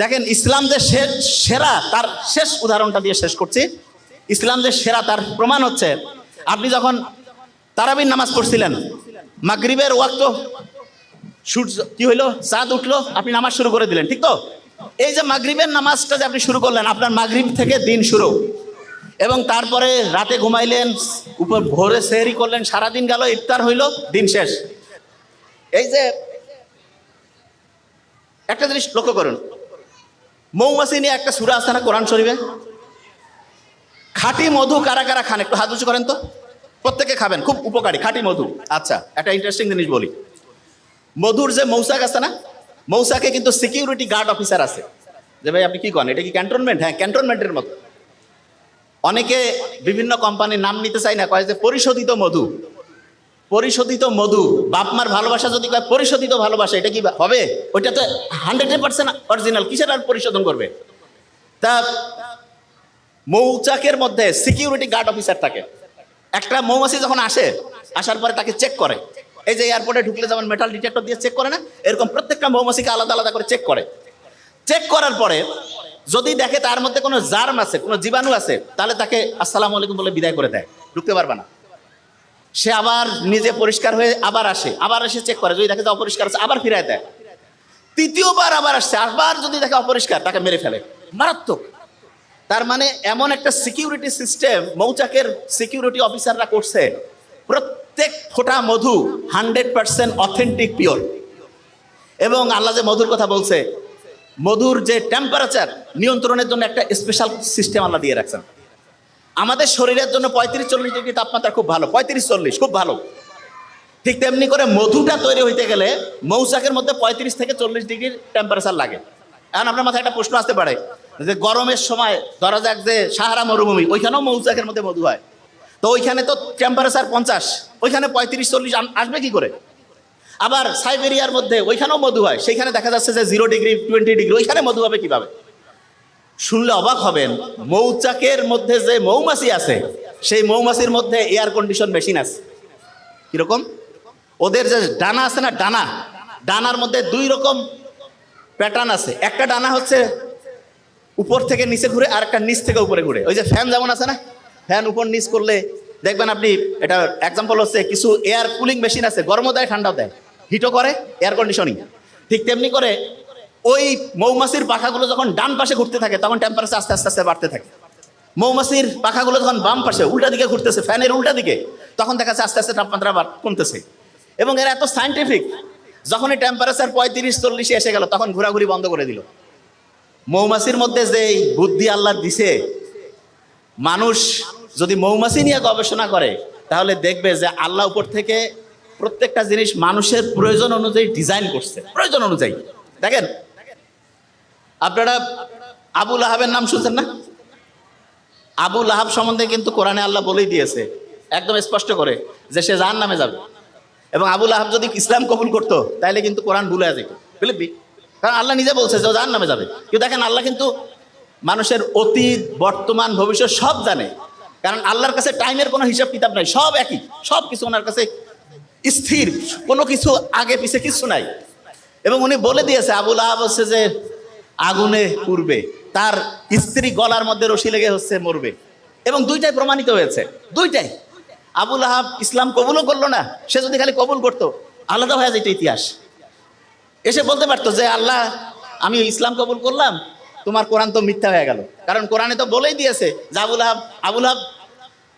দেখেন, ইসলাম যে সেরা তার শেষ উদাহরণটা দিয়ে শেষ করছি। ইসলাম যে সেরা তার প্রমাণ হচ্ছে, আপনি যখন তারাবির নামাজ পড়ছিলেন, মাগরিবের ওয়াক্ত সূর্য কি হইল? চাঁদ উঠল, আপনি নামাজ শুরু করে দিলেন, ঠিক তো? এই যে মাগরিবের নামাজটা যে আপনি শুরু করলেন, আপনার মাগরিব থেকে দিন শুরু। এবং তারপরে রাতে ঘুমাইলেন, উপর ভোরে সেহরি করলেন, সারাদিন গেল, ইফতার হইল, দিন শেষ। এই যে একটা জিনিস লক্ষ্য করুন মৌমাছি নিয়ে একটা সুরা আছে না, কোরআন শরীফে? খাঁটি মধু কারা কারা খান? একটু হাত উঁচু করেন তো। প্রত্যেকে খাবেন, খুব উপকারী, খাঁটি মধু। আচ্ছা একটা ইন্টারেস্টিং জিনিস বলি। মধুর যে মৌসাক আছে না মৌসাকে কিন্তু সিকিউরিটি গার্ড অফিসার আছে। যে ভাই, আপনি কি করেন এটা কি ক্যান্টনমেন্ট হ্যাঁ ক্যান্টনমেন্টের মতো। অনেকে বিভিন্ন কোম্পানির নাম নিতে চায় না, কয় যে পরিশোধিত মধু। পরিশোধিত মধু। বাপমার ভালোবাসা যদি কয় পরিশোধিত ভালোবাসা, এটা কি হবে? ওইটা তো হান্ড্রেড পার্সেন্ট অরিজিনাল। কিসের আর পরিশোধন করবে? তা মৌচাকের মধ্যে সিকিউরিটি গার্ড অফিসার থাকে। একটা মৌমাছি যখন আসে, আসার পরে তাকে চেক করে। এই যে এয়ারপোর্টে ঢুকলে যেমন মেটাল ডিটেক্টর দিয়ে চেক করে না, এরকম প্রত্যেকটা মৌমাছিকে আলাদা আলাদা করে চেক করে। চেক করার পরে যদি দেখে তার মধ্যে কোনো জার্ম আছে, কোনো জীবাণু আছে, তাহলে তাকে আসসালামু আলাইকুম বলে বিদায় করে দেয়। ঢুকতে পারবে না। সে আবার নিজে পরিষ্কার হয়ে আবার আসে, আবার এসে চেক করে, যদি দেখে যে অপরিষ্কার আছে, আবার ফিরায় দেয়। তৃতীয়বার আবার আসছে, আবার যদি দেখে অপরিষ্কার, তাকে মেরে ফেলে। মারাত্মক। তার মানে এমন একটা সিকিউরিটি সিস্টেম মৌচাকের সিকিউরিটি অফিসাররা করছে, প্রত্যেক ফোঁটা মধু হান্ড্রেড পার্সেন্ট অথেন্টিক পিওর এবং আল্লাহ যে মধুর কথা বলছে, মধুর যে টেম্পারেচার নিয়ন্ত্রণের জন্য একটা স্পেশাল সিস্টেম আল্লাহ দিয়ে রাখছেন। আমাদের শরীরের জন্য পঁয়ত্রিশ চল্লিশ ডিগ্রি তাপমাত্রা খুব ভালো, পঁয়ত্রিশ চল্লিশ, খুব ভালো। ঠিক তেমনি করে মধুটা তৈরি হইতে গেলে মৌচাকের মধ্যে পঁয়ত্রিশ থেকে চল্লিশ ডিগ্রির টেম্পারেচার লাগে। এখন আপনার মাথায় একটা প্রশ্ন আসতে পারে, যে গরমের সময় ধরা যাক যে সাহারা মরুভূমি, ওইখানেও মৌচাকের মধ্যে মধু হয়। তো ওইখানে তো টেম্পারেচার পঞ্চাশ, ওইখানে পঁয়ত্রিশ চল্লিশ আসবে কি করে? আবার সাইবেরিয়ার মধ্যে ওইখানেও মধু হয় সেইখানে দেখা যাচ্ছে যে জিরো ডিগ্রি টোয়েন্টি ডিগ্রি ওইখানে মধু হবে কীভাবে? শুনলে অবাক হবেন, মৌচাকের মধ্যে যে মৌমাছি আছে, সেই মৌমাছির মধ্যে এয়ার কন্ডিশন মেশিন আছে। কীরকম? ওদের যে ডানা আছে না, ডানা, ডানার মধ্যে দুই রকম প্যাটার্ন আছে। একটা ডানা হচ্ছে উপর থেকে নিচে ঘুরে, আর একটা নিচ থেকে উপরে ঘুরে। ওই যে ফ্যান যেমন আছে না ফ্যান উপর নিচ করলে, দেখবেন আপনি, এটা এক্সাম্পল হচ্ছে কিছু এয়ার কুলিং মেশিন আছে, গরমও দেয়, ঠান্ডাও দেয়। হিটও করে এয়ার কন্ডিশনিং ঠিক তেমনি করে ওই মৌমাছির পাখাগুলো যখন ডান পাশে ঘুরতে থাকে, তখন টেম্পারেচার আস্তে আস্তে আস্তে বাড়তে থাকে। মৌমাছির পাখাগুলো যখন বাম পাশে, উল্টা দিকে ঘুরতেছে, ফ্যানের উল্টা দিকে, তখন দেখা যাচ্ছে আস্তে আস্তে তাপমাত্রা কমতেছে। এবং এরা এত সাইন্টিফিক যখন এই টেম্পারেচার পঁয়ত্রিশ, চল্লিশে এসে গেল, তখন ঘোরাঘুরি বন্ধ করে দিল। মৌমাছির মধ্যে যে বুদ্ধি আল্লাহ দিছে, মানুষ যদি মৌমাছি নিয়ে গবেষণা করে, তাহলে দেখবে যে আল্লাহ উপর থেকে প্রত্যেকটা জিনিস মানুষের প্রয়োজন অনুযায়ী ডিজাইন করছে। প্রয়োজন অনুযায়ী। দেখেন আপনারা আবুল আহাবের নাম শুনছেন না? আবুল আহাব সম্বন্ধে কিন্তু কোরআনে আল্লাহ বলেই দিয়েছে, একদম স্পষ্ট করে, যে সে জাহান নামে যাবে। এবং আবুল আহাব যদি ইসলাম কবুল করতো তাহলে কিন্তু কোরআন ভুলে যেত। বুঝলি? কারণ আল্লাহ নিজে বলছে যে জাহান নামে যাবে। কিন্তু দেখেন, আল্লাহ কিন্তু মানুষের অতীত, বর্তমান, ভবিষ্যৎ সব জানে। কারণ আল্লাহর কাছে টাইমের কোনো হিসাব কিতাব নাই, সব একই। সব কিছু ওনার কাছে স্থির, কোনো কিছু আগে, পিছে কিছু নাই। এবং উনি বলে দিয়েছে আবুল আহাব হচ্ছে যে আগুনে পুড়বে। তার স্ত্রী গলার মধ্যে রশি লেগে হচ্ছে মরবে। এবং দুইটাই প্রমাণিত হয়েছে। দুইটাই। আবুল আহাব ইসলাম কবুলও করল না, সে যদি খালি কবুল করতো, আলাদা হয়ে যেত ইতিহাস। এসে বলতে পারতো যে, আল্লাহ, আমি ইসলাম কবুল করলাম, তোমার কোরআন তো মিথ্যা হয়ে গেল। কারণ কোরআনে তো বলেই দিয়েছে যে, আবুল আহাব আবুল আহাব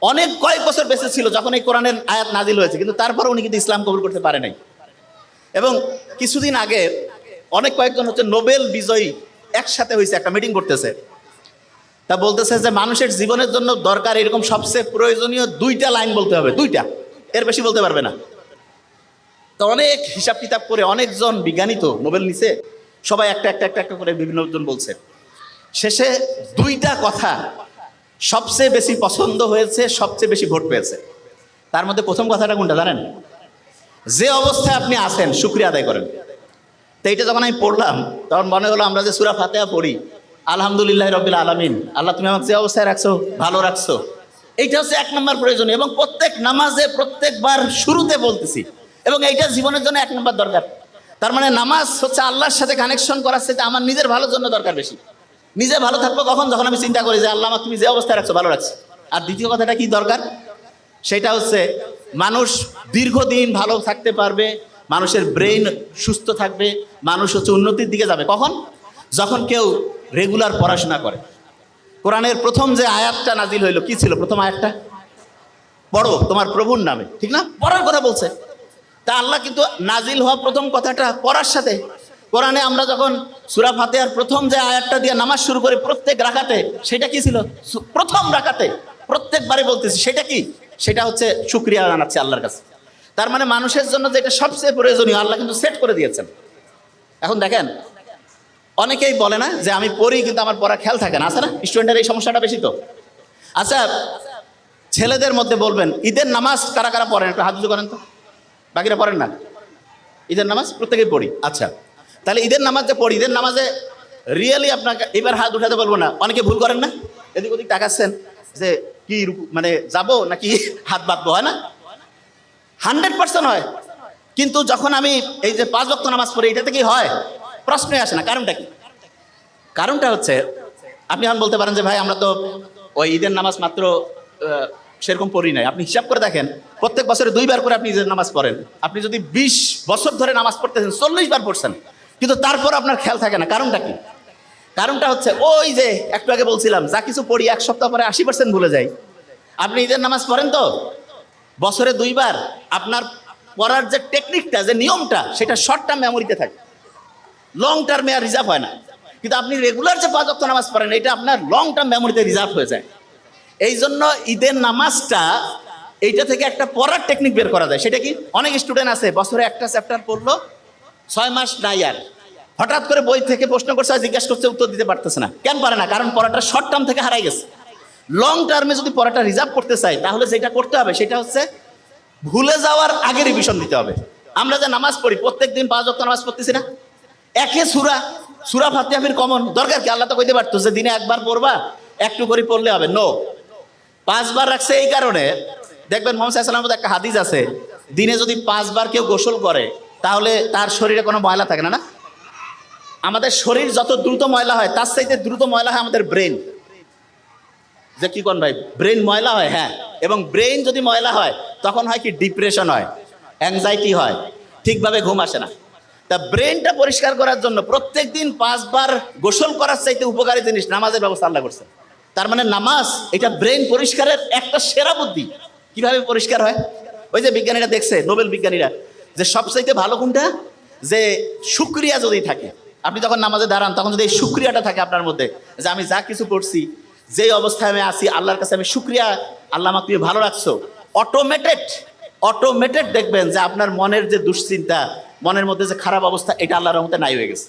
অনেক কয়েক বছর বেঁচে ছিল যখন এই কোরআনের আয়াত নাজিল হয়েছে, কিন্তু তারপর উনি কিন্তু ইসলাম কবুল করতে পারে নাই। এবং কিছুদিন আগে অনেক কয়েকজন হচ্ছে নোবেল বিজয়ী একসাথে হয়েছে একটা মিটিং করতেছে। তা বলতেছে যে, মানুষের জীবনের জন্য দরকার এরকম সবচেয়ে প্রয়োজনীয় দুইটা লাইন বলতে হবে, দুইটা। এর বেশি বলতে পারবে না। তো অনেক হিসাব কিতাব করে অনেকজন বিজ্ঞানী তো, নোবেল নিছে, সবাই একটা একটা একটা একটা করে বিভিন্নজন বলছে। শেষে দুইটা কথা সবচেয়ে বেশি পছন্দ হয়েছে, সবচেয়ে বেশি ভোট পেয়েছে। তার মধ্যে প্রথম কথাটা কোনটা জানেন? যে অবস্থায় আপনি আছেন, শুক্রিয়া আদায় করেন। তো এইটা যখন আমি পড়লাম, তখন মনে হলো আমরা যে সুরা ফাতেহা পড়ি, আলহামদুলিল্লাহ রবিল আলমিন। আল্লাহ তুমি আমাকে যে অবস্থায় রাখছো, ভালো রাখছো। এইটা হচ্ছে এক নম্বর প্রয়োজনীয় এবং প্রত্যেক নামাজে প্রত্যেকবার শুরুতে বলতেছি, এবং এইটা জীবনের জন্য এক নম্বর দরকার। তার মানে নামাজ হচ্ছে আল্লাহর সাথে কানেকশন করার সাথে আমার নিজের ভালোর জন্য দরকার বেশি। নিজে ভালো থাকব কখন? যখন আমি চিন্তা করি যে, আল্লাহ আমাকে তুমি যে অবস্থায় রাখছো, ভালো রাখছো। আর দ্বিতীয় কথাটা কি দরকার? সেটা হচ্ছে মানুষ দীর্ঘদিন ভালো থাকতে পারবে মানুষের ব্রেইন সুস্থ থাকবে, মানুষ হচ্ছে উন্নতির দিকে যাবে। কখন? যখন কেউ রেগুলার পড়াশোনা করে। কোরআনের প্রথম যে আয়াতটা নাজিল হইল, কি ছিল প্রথম আয়াতটা? পড়ো, তোমার প্রভুর নামে, ঠিক না? পড়ার কথা বলছে। তা আল্লাহ কিন্তু নাজিল হওয়া প্রথম কথাটা পড়ার সাথে। কোরআনে আমরা যখন সুরা ফাতেহার প্রথম যে আয়াতটা দিয়ে নামাজ শুরু করি, প্রত্যেক রাখাতে সেটা কি ছিল? প্রথম রাখাতে প্রত্যেকবারে বলতেছি, সেটা কি? সেটা হচ্ছে শুক্রিয়া জানাচ্ছে আল্লাহর কাছে। তার মানে মানুষের জন্য যেটা সবচেয়ে প্রয়োজনীয়, আল্লাহ কিন্তু সেট করে দিয়েছেন। এখন দেখেন, অনেকেই বলে না যে আমি পড়ি কিন্তু আমার পড়া খেয়াল থাকে না। আছে না? স্টুডেন্টের এই সমস্যাটা বেশি তো। আচ্ছা ছেলেদের মধ্যে বলবেন, ঈদের নামাজ কারা কারা পড়েন? একটু হাত করেন তো। বাকিরা পড়েন না? ঈদের নামাজ প্রত্যেকেই পড়ি। আচ্ছা তাহলে ঈদের নামাজ যে পড়ি, ঈদের নামাজে রিয়েলি আপনাকে, এবার হাত উঠাতে বলব না। অনেকে ভুল করেন না? এদিক ওদিক তাকাচ্ছেন যে কি মানে যাব নাকি হাত বাঁধবো, হয় না? হান্ড্রেড পার্সেন্ট হয়। কিন্তু যখন আমি এই যে পাঁচ বক্ত নামাজ পড়ি এটাতে কি হয়। প্রশ্নই আসে না, কারণটা কি? কারণটা হচ্ছে, আপনি এখন বলতে পারেন যে, ভাই, আমরা তো ওই ঈদের নামাজ মাত্র সেরকম পড়ি নাই। আপনি হিসাব করে দেখেন, প্রত্যেক বছরে দুইবার করে আপনি ঈদের নামাজ পড়েন। আপনি যদি বিশ বছর ধরে নামাজ পড়তেছেন, চল্লিশ বার পড়ছেন, কিন্তু তারপর আপনার খেয়াল থাকে না। কারণটা কি? কারণটা হচ্ছে, ওই যে একটু আগে বলছিলাম, যা কিছু পড়ি এক সপ্তাহ পরে আশি পার্সেন্ট ভুলে যাই। আপনি ঈদের নামাজ পড়েন তো? বছরে দুইবার আপনার পড়ার যে টেকনিকটা যে নিয়মটা, সেটা শর্ট টার্ম মেমোরিতে থাকে। লং টার্মে আর রিজার্ভ হয় না। কিন্তু আপনি রেগুলার যে পাঁচ অক্ট নামাজ পড়েন, এটা আপনার লং টার্ম মেমোরিতে রিজার্ভ হয়ে যায়। এই জন্য ঈদের নামাজটা, এইটা থেকে একটা পড়ার টেকনিক বের করা যায়। সেটা কি? অনেক স্টুডেন্ট আছে, বছরে একটা চ্যাপ্টার পড়ল, ছয় মাস নাই আর। হঠাৎ করে বই থেকে প্রশ্ন করছে, জিজ্ঞাসা করছে, উত্তর দিতে পারতেছে না। কেন পারে না? কারণ পড়াটা শর্ট টার্ম থেকে হারাই গেছে। লং টার্মে যদি পড়াটা রিজার্ভ করতে চাই, তাহলে যেটা করতে হবে, সেটা হচ্ছে ভুলে যাওয়ার আগে রিভিশন দিতে হবে। আমরা যে নামাজ পড়ি প্রত্যেক দিন পাঁচ অক্ট নামাজ পড়তেছি না? একে সুরা সুরা ফাতিহাফির কমন দরকার কি? আল্লাহ তো কইতে পারতো যে দিনে একবার পড়বা, একটু করে পড়লে হবে। নো পাঁচবার রাখছে এই কারণে, দেখবেন মোহাম্মদ সাল্লামের একটা হাদিস আছে, দিনে যদি পাঁচবার কেউ গোসল করে, তাহলে তার শরীরে কোনো ময়লা থাকে না না? আমাদের শরীর যত দ্রুত ময়লা হয়, তার চাইতে দ্রুত ময়লা হয় আমাদের ব্রেন যে কি কোন ভাই? ব্রেন ময়লা হয় হ্যাঁ। এবং ব্রেন যদি ময়লা হয়, তখন হয় কি? ডিপ্রেশন হয় অ্যাংজাইটি হয়, ঠিকভাবে ঘুম আসে না। তা ব্রেনটা পরিষ্কার করার জন্য প্রত্যেক দিন পাঁচবার গোসল করার চাইতে উপকারী জিনিস নামাজের ব্যবস্থা আল্লাহ করছে। তার মানে নামাজ, এটা ব্রেন পরিষ্কারের একটা সেরা বুদ্ধি। কীভাবে পরিষ্কার হয়? ওই যে বিজ্ঞানীরা দেখছে, নোবেল বিজ্ঞানীরা, যে সবচাইতে ভালো কোনটা? যে শুক্রিয়া যদি থাকে, আপনি যখন নামাজে দাঁড়ান, তখন যদি এই শুক্রিয়াটা থাকে আপনার মধ্যে, যে আমি যা কিছু করছি যে অবস্থায় আমি আছি, আল্লাহর কাছে আমি শুক্রিয়া। আল্লাহ আমাকে তুমি ভালো রাখছো। অটোমেটেড অটোমেটেড দেখবেন যে আপনার মনের যে দুশ্চিন্তা, মনের মধ্যে যে খারাপ অবস্থা, এটা আল্লাহর মধ্যে নাই হয়ে গেছে।